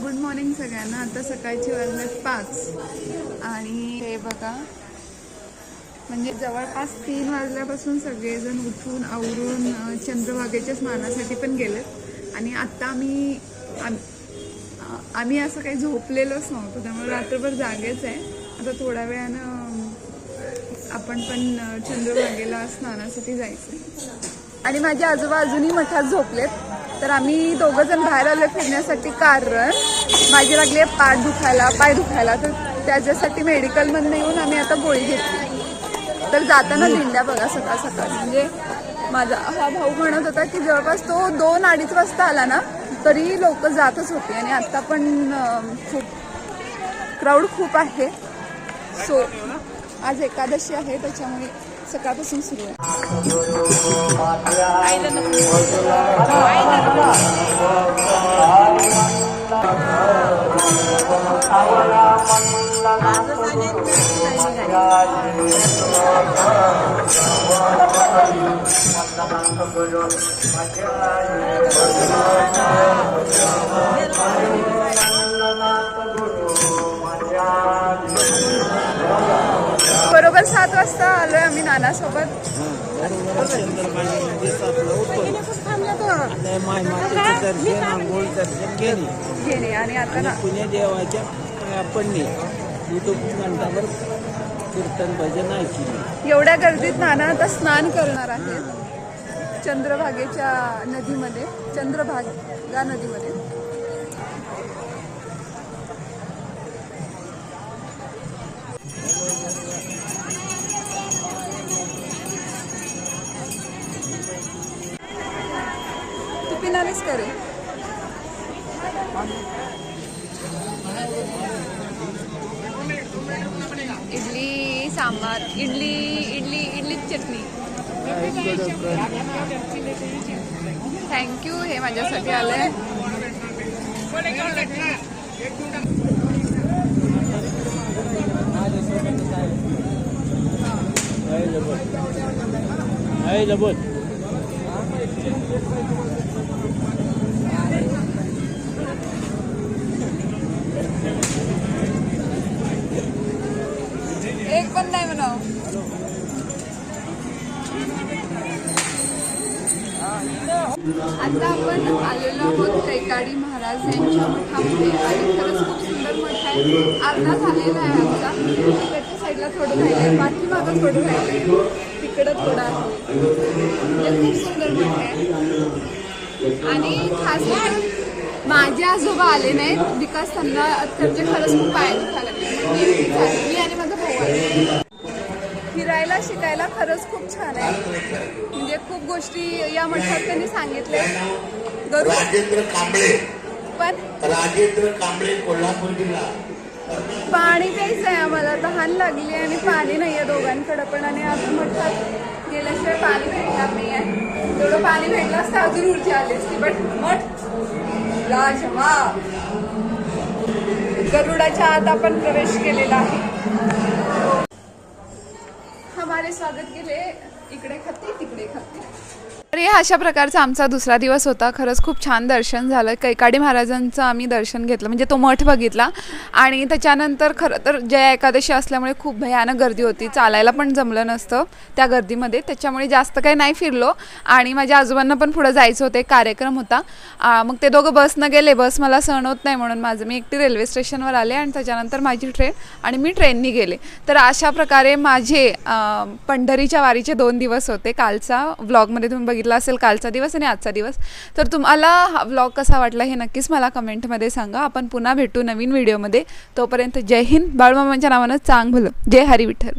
Good morning सगळ्यांना. आता सकाळची वाजलेत पाच. आणि हे बघा म्हणजे जवळपास तीन वाजल्यापासून सगळेजण उठून आवरून चंद्रभागेच्या स्नानासाठी पण गेलेत. आणि आत्ता आम्ही आम- आम्ही असं काही झोपलेलोच नव्हतो. त्यामुळे रात्रभर जागेच आहे. आता थोड्या वेळानं आपण पण चंद्रभागेला स्नानासाठी जायचं. आणि माझे आजोबा अजूनही मठात झोपलेत. तर आम्ही दोघं जण बाहेर आलो फिरण्यासाठी कारण माझी लागली आहे पाठ दुखायला पाय दुखायला. तर त्याच्यासाठी मेडिकलमधनं येऊन आम्ही आता गोळी घेतली. तर जाताना दिंड्या बघा सकाळ सकाळ. म्हणजे माझा हा भाऊ म्हणत होता की जवळपास तो दोन अडीच वाजता आला ना तरी लोक जातच होती. आणि आत्ता पण खूप क्राऊड खूप आहे. सो आज एकादशी आहे त्याच्यामुळे सकाळपासून सुरू आहे. बरोबर सात वाजता आलोय आम्ही नानासोबत. माय मातेचे दर्शन आंघोळ दर्शन केले घेणे आणि आता ना पुणे देवाच्या पाया पडणे युट्यूब घंटावर कीर्तन भजन ऐकले एवढ्या गर्दीत नाना आता स्नान करणार आहेत. चंद्रभागेच्या नदीमध्ये चंद्रभागा नदीमध्ये. तू पिणारीच करे इडली सांबार इडली इडली इडली चटणी. थँक्यू हे माझ्यासाठी आलंय. आहे जबत. एक पण नाही म्हणाव. आता आपण आलेलो आहोत कैकाडी महाराज यांच्या मठामध्ये आणि खरंच खूप सुंदर मठ आहे. अर्धा झालेला आहे आमचा. त्याच्या साईडला थोडं राहिलंय. बाकी मागं थोडं राहिलंय. तिकडं थोडं आहे. म्हणजे खूप सुंदर मठ आहे. आणि खास करून माझे आजोबा आले नाहीत. बिकॉज त्यांना त्यांचे खरंच खूप पाय दुखायला लागले. फिरायला शिकायला खरंच खूप छान आहे. म्हणजे खूप गोष्टी या मठात त्यांनी सांगितल्या. गरुड राजेंद्र कांबळे. पण राजेंद्र कांबळे कोल्हापूर जिल्हा. पाणी प्यायचं आहे आम्हाला. तहान लागली आणि पाणी नाही आहे दोघांकडं पण. आणि आपण मठात गेल्याशिवाय पाणी भेटणार नाही आहे. तेवढं पाणी भेटलं असतं अजून ऊर्जा आली असती. बट मठ लाजवाब गरुडाच्या आत आपण प्रवेश केलेला आहे. हमारे स्वागत केले इकडे खाते तिकडे खाते तर हे अशा प्रकारचा आमचा दुसरा दिवस होता. खरंच खूप छान दर्शन झालं. कैकाडी महाराजांचं आम्ही दर्शन घेतलं. म्हणजे तो मठ बघितला. आणि त्याच्यानंतर खरं तर जया एकादशी असल्यामुळे खूप भयानक गर्दी होती. चालायला पण जमलं नसतं त्या गर्दीमध्ये. त्याच्यामुळे जास्त काही नाही फिरलो. आणि माझ्या आजोबांना पण पुढं जायचं होतं. एक कार्यक्रम होता. मग ते दोघं बसनं गेले. बस मला सहन होत नाही म्हणून माझं. मी एकटी रेल्वे स्टेशनवर आले आणि त्याच्यानंतर माझी ट्रेन आणि मी ट्रेननी गेले. तर अशा प्रकारे माझे पंढरीच्या वारीचे दोन दिवस होते. कालचा व्लॉगमध्ये तुम्ही बघितलं असेल कालचा दिवस आणि आजचा दिवस. तर तुम्हाला हा ब्लॉग कसा वाटला हे नक्कीच मला कमेंटमध्ये सांगा. आपण पुन्हा भेटू नवीन व्हिडिओमध्ये. तोपर्यंत जय हिंद. बाळमामांच्या नावानं चांग भलं जय हरी विठ्ठल.